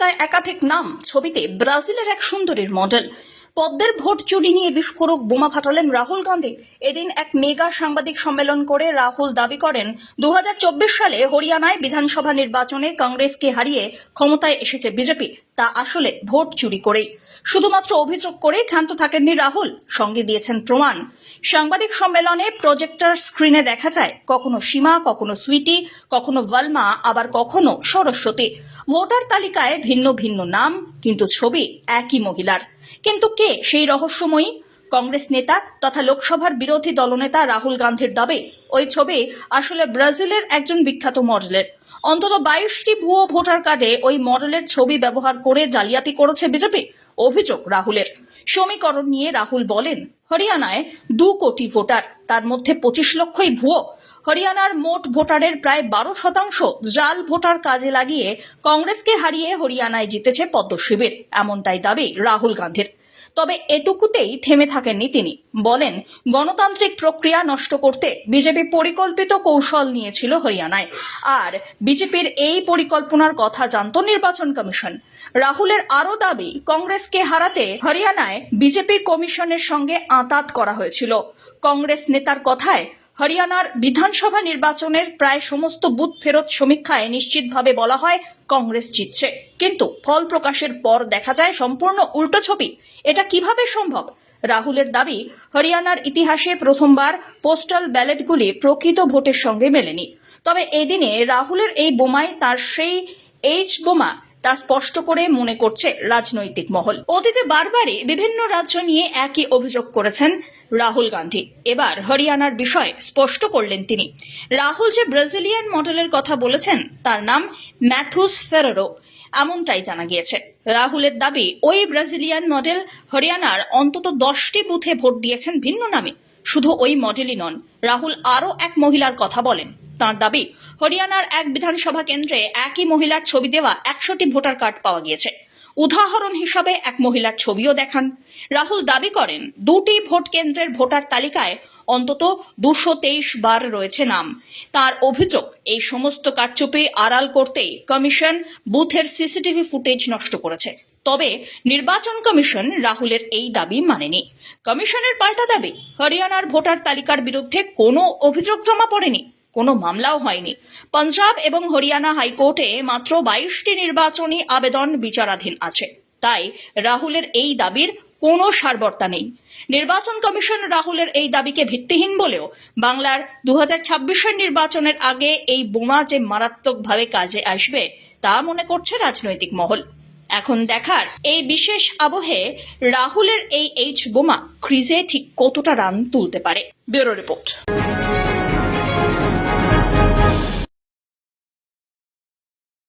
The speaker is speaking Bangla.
তালিকায় একাধিক নাম, ছবিতে ব্রাজিলের এক সুন্দরীর মডেল। পদ্মের ভোট চুরি নিয়ে বিস্ফোরক বোমা ফাটালেন রাহুল গান্ধী। এদিন এক মেগা সাংবাদিক সম্মেলন করে রাহুল দাবি করেন দু হাজার চব্বিশ সালে হরিয়ানায় বিধানসভা নির্বাচনে কংগ্রেসকে হারিয়ে ক্ষমতায় এসেছে বিজেপি। তা আসলে ভোট চুরি করেই। শুধুমাত্র অভিযোগ করে ক্ষান্ত থাকেননি রাহুল, সঙ্গে দিয়েছেন প্রমাণ। সাংবাদিক সম্মেলনে প্রজেক্টর স্ক্রিনে দেখা যায়, কখনো সীমা, কখনো সুইটি, কখনো ভালমা, আবার কখনো সরস্বতী। ভোটার তালিকায় ভিন্ন ভিন্ন নাম, কিন্তু ছবি একই মহিলার। কিন্তু কে সেই রহস্যময়ী? কংগ্রেস নেতা তথা লোকসভার বিরোধী দলনেতা রাহুল গান্ধীর দাবি, ওই ছবি আসলে ব্রাজিলের একজন বিখ্যাত মডেলের। অন্তত বাইশটি ভুয়ো ভোটার কার্ডে ওই মডেলের ছবি ব্যবহার করে জালিয়াতি করেছে বিজেপি, অভিযোগ রাহুলের। সমীকরণ নিয়ে রাহুল বলেন, হরিয়ানায় দু কোটি ভোটার, তার মধ্যে পঁচিশ লক্ষই ভুয়ো। হরিয়ানার মোট ভোটারের প্রায় বারো শতাংশ জাল ভোটার কাজে লাগিয়ে কংগ্রেসকে হারিয়ে হরিয়ানায় জিতেছে পদ্ম শিবির এমনটাই দাবি রাহুল গান্ধীর। তবে এটুকুতেই থেমে থাকেননি তিনি। বলেন, গণতান্ত্রিক প্রক্রিয়া নষ্ট করতে বিজেপি পরিকল্পিত কৌশল নিয়েছিল হরিয়ানায়। আর বিজেপির এই পরিকল্পনার কথা জানত নির্বাচন কমিশন। রাহুলের আরও দাবি, কংগ্রেসকে হারাতে হরিয়ানায় বিজেপি কমিশনের সঙ্গে আঁতাত করা হয়েছিল। কংগ্রেস নেতার কথায় হরিয়ানার বিধানসভা নির্বাচনের প্রায় সমস্ত বুথ ফেরত সমীক্ষায় নিশ্চিতভাবে বলা হয় কংগ্রেস জিতছে। কিন্তু ফল প্রকাশের পর দেখা যায় সম্পূর্ণ উল্টো ছবি। এটা কীভাবে সম্ভব? রাহুলের দাবি, হরিয়ানার ইতিহাসে প্রথমবার পোস্টাল ব্যালটগুলি প্রকৃত ভোটের সঙ্গে মেলেনি। তবে এদিনে রাহুলের এই বোমায় তার সেই এইচ বোমা তা স্পষ্ট করে মনে করছে রাজনৈতিক মহল। অতীতে বারবারই বিভিন্ন রাজ্য নিয়ে একই অভিযোগ করেছেন রাহুল গান্ধী। এবার হরিয়ানার বিষয় স্পষ্ট করলেন তিনি। রাহুল যে ব্রাজিলিয়ান মডেলের কথা বলেছেন, তার নাম ম্যাথুস ফেরোরো। এমনটাই জানা গিয়েছে। রাহুলের দাবি, ওই ব্রাজিলিয়ান মডেল হরিয়ানার অন্তত দশটি বুথে ভোট দিয়েছেন ভিন্ন নামে। শুধু ওই মডেলই নন, রাহুল আরও এক মহিলার কথা বলেন। তার দাবি, হরিয়ানার এক বিধানসভা কেন্দ্রে একই মহিলার ছবি দেওয়া একশোটি ভোটার কার্ড পাওয়া গিয়েছে। উদাহরণ হিসাবে এক মহিলার ছবিও দেখান। রাহুল দাবি করেন, দুটি ভোট কেন্দ্রের ভোটার তালিকায় অন্তত দুশো তেইশ বার রয়েছে নাম। তার অভিযোগ, এই সমস্ত কারচুপি আড়াল করতেই কমিশন বুথের সিসিটিভি ফুটেজ নষ্ট করেছে। তবে নির্বাচন কমিশন রাহুলের এই দাবি মানেনি। কমিশনের পাল্টা দাবি, হরিয়ানার ভোটার তালিকার বিরুদ্ধে কোনো অভিযোগ জমা পড়েনি। কোনো মামলাও হয়নি। পাঞ্জাব এবং হরিয়ানা হাইকোর্টে মাত্র বাইশটি নির্বাচনী আবেদন বিচারাধীন আছে। তাই রাহুলের এই দাবির কোনো সারবর্তা নেই। নির্বাচন কমিশন রাহুলের এই দাবিকে ভিত্তিহীন বলেও বাংলার দু হাজার নির্বাচনের আগে এই বোমা যে মারাত্মকভাবে কাজে আসবে, তা মনে করছে রাজনৈতিক মহল। এখন দেখার এই বিশেষ আবহে রাহুলের এই এইচ বোমা ক্রিজে ঠিক কতটা রান তুলতে পারে? Bureau report.